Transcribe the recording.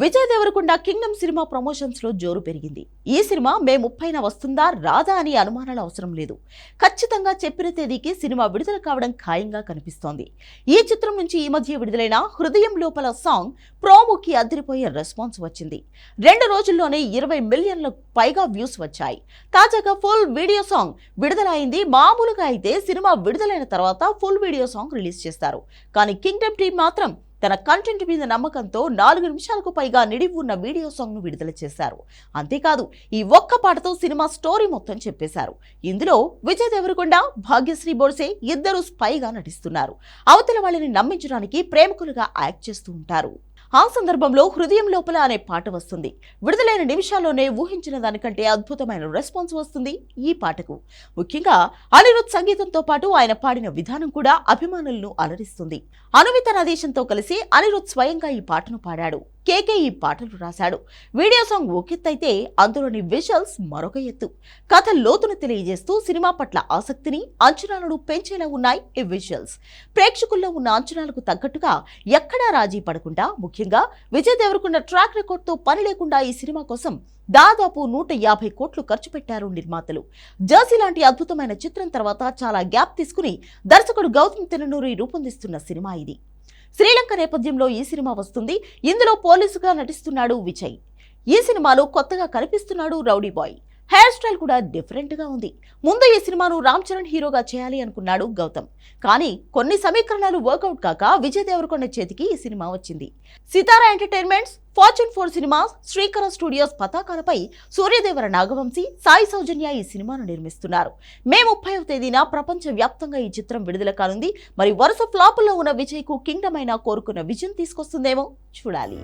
Vijay Devarakonda Kingdom cinema ప్రమోషన్స్లో జోరు పెరిగింది. ఈ సినిమా మే ముప్పైన వస్తుందా రాదా అని అనుమానాలు అవసరం లేదు. ఖచ్చితంగా చెప్పిన తేదీకి సినిమా విడుదల కావడం ఖాయంగా కనిపిస్తోంది. ఈ చిత్రం నుంచి ఈ మధ్య విడుదలైన హృదయం లోపల సాంగ్ ప్రోమోకి అదిరిపోయే రెస్పాన్స్ వచ్చింది. రెండు రోజుల్లోనే ఇరవై మిలియన్ల పైగా వ్యూస్ వచ్చాయి. తాజాగా ఫుల్ వీడియో సాంగ్ విడుదలైంది. మామూలుగా అయితే సినిమా విడుదలైన తర్వాత ఫుల్ వీడియో సాంగ్ రిలీజ్ చేస్తారు. కానీ కింగ్డమ్ టీం మాత్రం తన కంటెంట్ మీద నమ్మకంతో నాలుగు నిమిషాలకు పైగా నిడివి ఉన్న వీడియో సాంగ్ను విడుదల చేశారు. అంతేకాదు ఈ ఒక్క పాటతో సినిమా స్టోరీ మొత్తం చెప్పేశారు. ఇందులో విజయ్ దేవరకొండ భాగ్యశ్రీ బోర్సే ఇద్దరు స్పైగా నటిస్తున్నారు. అవతల వాళ్ళని నమ్మించడానికి ప్రేమికులుగా యాక్ట్ చేస్తూ ఉంటారు. ఆ సందర్భంలో హృదయం లోపల అనే పాట వస్తుంది. విడుదలైన నిమిషాల్లోనే ఊహించిన దానికంటే అద్భుతమైన రెస్పాన్స్ వస్తుంది ఈ పాటకు. ముఖ్యంగా అనిరుద్ సంగీతంతో పాటు ఆయన పాడిన విధానం కూడా అభిమానులను అలరిస్తుంది. అనుమిత నదేశంతో కలిసి అనిరుద్ స్వయంగా ఈ పాటను పాడాడు. కేకే ఈ పాటలు రాశాడు. వీడియో సాంగ్ ఒకెత్తైతే అందులోని విజువల్స్ మరొక ఎత్తు. కథ లోతును తెలియజేస్తూ సినిమా పట్ల ఆసక్తిని అంచనాలను పెంచేలా ఉన్నాయి ఈ విజువల్స్. ప్రేక్షకుల్లో ఉన్న అంచనాలకు తగ్గట్టుగా ఎక్కడా రాజీ పడకుండా ముఖ్యంగా విజయ్ దేవరకొండ ట్రాక్ రికార్డ్తో పని లేకుండా ఈ సినిమా కోసం దాదాపు నూట యాభై కోట్లు ఖర్చు పెట్టారు నిర్మాతలు. జర్సీ లాంటి అద్భుతమైన చిత్రం తర్వాత చాలా గ్యాప్ తీసుకుని దర్శకుడు గౌతమ్ తిననూరి రూపొందిస్తున్న సినిమా ఇది. శ్రీలంక నేపథ్యంలో ఈ సినిమా వస్తుంది. ఇందులో పోలీసుగా నటిస్తున్నాడు విజయ్. ఈ సినిమాలో కొత్తగా కనిపిస్తున్నాడు రౌడీ బాయ్. హెయిర్ స్టైల్ కూడా డిఫరెంట్గా ఉంది. ముందు ఈ సినిమాను రామ్ చరణ్ హీరోగా చేయాలి అనుకున్నాడు గౌతమ్. కానీ కొన్ని సమీకరణాలు వర్కౌట్ కాక విజయ్ దేవరకొండ చేతికి ఈ సినిమా వచ్చింది. Sithara entertainments fortune four cinemas Srikara studios పతాకాలపై Suryadevara Nagavamsi Sai Soujanya ఈ సినిమాను నిర్మిస్తున్నారు. మే ముప్పైవ తేదీన ప్రపంచ వ్యాప్తంగా ఈ చిత్రం విడుదల కానుంది. మరి వరుస ఫ్లాపుల్లో ఉన్న విజయ్కు కింగ్డమ్ అయినా కోరుకున్న విజయం తీసుకొస్తుందేమో చూడాలి.